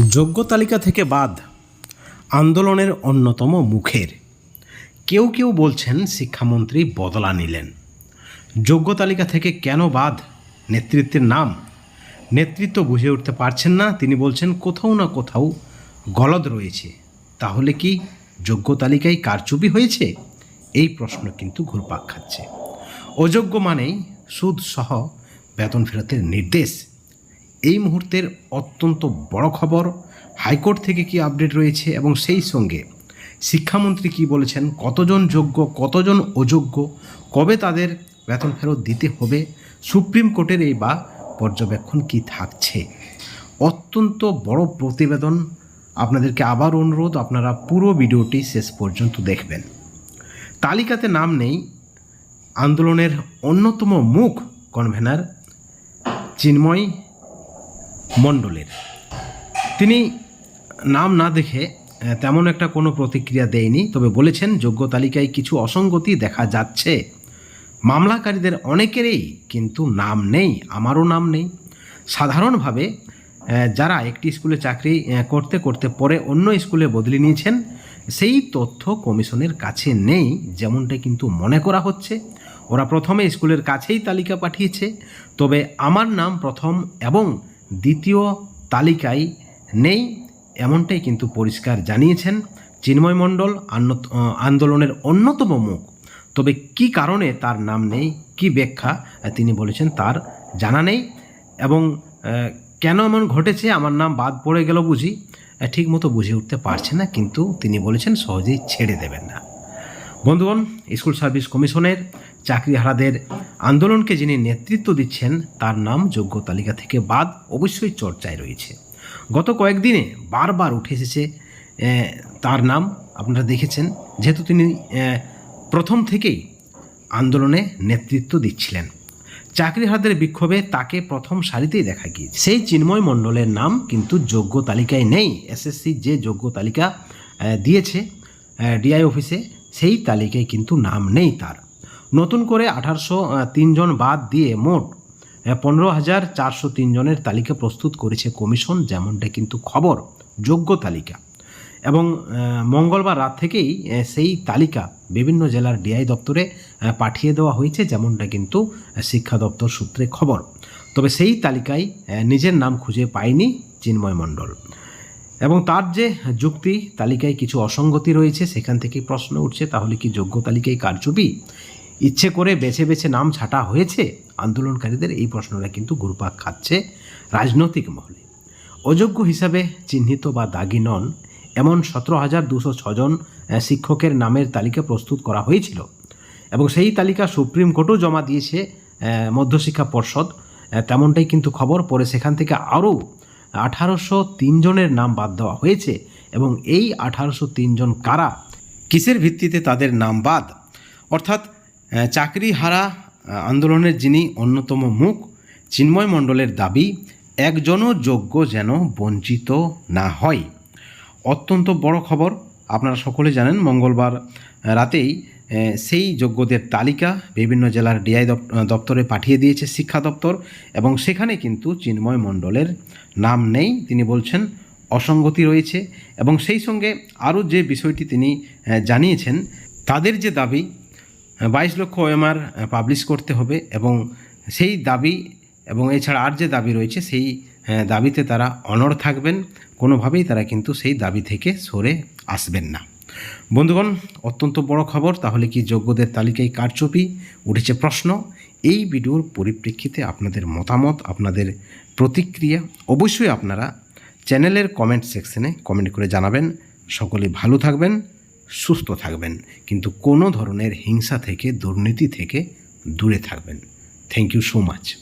যোগ্য তালিকা থেকে বাদ, আন্দোলনের অন্যতম মুখের। কেউ কেউ বলছেন শিক্ষামন্ত্রী বদলা নিলেন। যোগ্য তালিকা থেকে কেন বাদ, নেতৃত্বের নাম, নেতৃত্ব বুঝে উঠতে পারছেন না, তিনি বলছেন কোথাও না কোথাও গলদ রয়েছে। তাহলে কি যোগ্য তালিকায় কারচুপি হয়েছে? এই প্রশ্ন কিন্তু ঘুরপাক খাচ্ছে। অযোগ্য মানেই সুদ সহ বেতন ফেরতের নির্দেশ। এই মুহূর্তের অত্যন্ত বড় খবর, হাইকোর্ট থেকে কি আপডেট রয়েছে এবং সেই সঙ্গে শিক্ষামন্ত্রী কি বলেছেন, কতজন যোগ্য, কতজন অযোগ্য, কবে তাদের বেতন ফেরত দিতে হবে, সুপ্রিম কোর্টের এই বা পর্যবেক্ষণ কি থাকছে? অত্যন্ত বড় প্রতিবেদন। আপনাদেরকে আবার অনুরোধ, আপনারা পুরো ভিডিওটি শেষ পর্যন্ত দেখবেন। তালিকাতে নাম নেই, আন্দোলনের অন্যতম মুখ কনভেনার চিন্ময় মণ্ডলের। তিনি নাম না দেখে তেমন একটা কোনো প্রতিক্রিয়া দেয়নি, তবে বলেছেন যোগ্য তালিকায় কিছু অসঙ্গতি দেখা যাচ্ছে। মামলাকারীদের অনেকেরই কিন্তু নাম নেই, আমারও নাম নেই। সাধারণভাবে যারা একটি স্কুলে চাকরি করতে করতে পরে অন্য স্কুলে বদলি নিয়েছেন, সেই তথ্য কমিশনের কাছে নেই, যেমনটা কিন্তু মনে করা হচ্ছে। ওরা প্রথমে স্কুলের কাছেই তালিকা পাঠিয়েছে, তবে আমার নাম প্রথম এবং দ্বিতীয় তালিকায় নেই এমনটাই কিন্তু পরিষ্কার জানিয়েছেন চিন্ময় মণ্ডল আন্দোলনের অন্যতম মুখ। তবে কি কারণে তার নাম নেই কি ব্যাখ্যা তিনি বলেছেন তার জানা নেই এবং কেন এমন ঘটেছে আমার নাম বাদ পড়ে গেল বুঝি আহ, ঠিকমতো বুঝে উঠতে পারছে না কিন্তু তিনি বলেছেন সহজেই ছেড়ে দেবেন না। বন্ধুগণ স্কুল সার্ভিস কমিশনের চাকরিহারাদের আন্দোলনকে যিনি নেতৃত্ব দিচ্ছেন, তার নাম যোগ্য তালিকা থেকে বাদ অবশ্যই চর্চায় রয়েছে। গত কয়েকদিনে বারবার উঠে এসেছে তার নাম, আপনারা দেখেছেন, যেহেতু তিনি প্রথম থেকেই আন্দোলনে নেতৃত্ব দিচ্ছিলেন। চাকরিহারাদের বিক্ষোভে তাকে প্রথম সারিতেই দেখা গিয়েছে। সেই চিন্ময় মণ্ডলের নাম কিন্তু যোগ্য তালিকায় নেই। এসএসসি যে যোগ্য তালিকা দিয়েছে ডিআই অফিসে, সেই তালিকায় কিন্তু নাম নেই তার। নতুন করে আঠারোশো তিনজন বাদ দিয়ে মোট পনেরো হাজার চারশো জনের তালিকা প্রস্তুত করেছে কমিশন, যেমনটা কিন্তু খবর, যোগ্য তালিকা। এবং মঙ্গলবার রাত থেকেই সেই তালিকা বিভিন্ন জেলার ডিআই দপ্তরে পাঠিয়ে দেওয়া হয়েছে, যেমনটা কিন্তু শিক্ষা দপ্তর সূত্রে খবর। তবে সেই তালিকায় নিজের নাম খুঁজে পায়নি চিন্ময় মণ্ডল। এবং তার যে যুক্তি, তালিকায় কিছু অসঙ্গতি রয়েছে, সেখান থেকেই প্রশ্ন উঠছে, তাহলে কি যোগ্য তালিকায় কারচুপি? ইচ্ছে করে বেছে বেছে নাম ছাটা হয়েছে। আন্দোলনকারীদের এই প্রশ্নটা কিন্তু ঘুরপাক খাচ্ছে রাজনৈতিক মহলে। অযোগ্য হিসাবে চিহ্নিত বা দাগি নন, এমন সতেরো হাজার দুশো ছজন শিক্ষকের নামের তালিকা প্রস্তুত করা হয়েছিল এবং সেই তালিকা সুপ্রিম কোর্টও জমা দিয়েছে মধ্যশিক্ষা পর্ষদ। তেমনটাই কিন্তু খবর পরে সেখান থেকে আরও আঠারোশো জনের নাম বাদ দেওয়া হয়েছে এবং এই আঠারোশো জন কারা, কিসের ভিত্তিতে তাদের নাম বাদ? অর্থাৎ চাকরি হারা আন্দোলনের যিনি অন্যতম মুখ, চিন্ময় মণ্ডলের দাবি, একজনও যোগ্য যেন বঞ্চিত না হয়। অত্যন্ত বড় খবর, আপনারা সকলে জানেন, মঙ্গলবার রাতেই সেই যোগ্যদের তালিকা বিভিন্ন জেলার ডিআই দপ্তরে পাঠিয়ে দিয়েছে শিক্ষা দপ্তর এবং সেখানে কিন্তু চিন্ময় মণ্ডলের নাম নেই। তিনি বলছেন, অসঙ্গতি রয়েছে এবং সেই সঙ্গে আরও যে বিষয়টি তিনি জানিয়েছেন, তাদের যে দাবি বাইশ লক্ষ ওএমআর পাবলিশ করতে হবে এবং সেই দাবি এবং এছাড়া আর যে দাবি রয়েছে সেই দাবিতে তারা অনড় থাকবেন। কোনোভাবেই তারা কিন্তু সেই দাবি থেকে সরে আসবেন না। বন্ধুগণ, অত্যন্ত বড় খবর, তাহলে কি যোগ্যদের তালিকায় কারচুপি উঠেছে প্রশ্ন? এই ভিডিওর পরিপ্রেক্ষিতে আপনাদের মতামত, আপনাদের প্রতিক্রিয়া অবশ্যই আপনারা চ্যানেলের কমেন্ট সেকশনে কমেন্ট করে জানাবেন। সকলে ভালো থাকবেন। সুস্থ থাকবেন, কিন্তু কোনো ধরনের হিংসা থেকে, দুর্নীতি থেকে দূরে থাকবেন। Thank you so much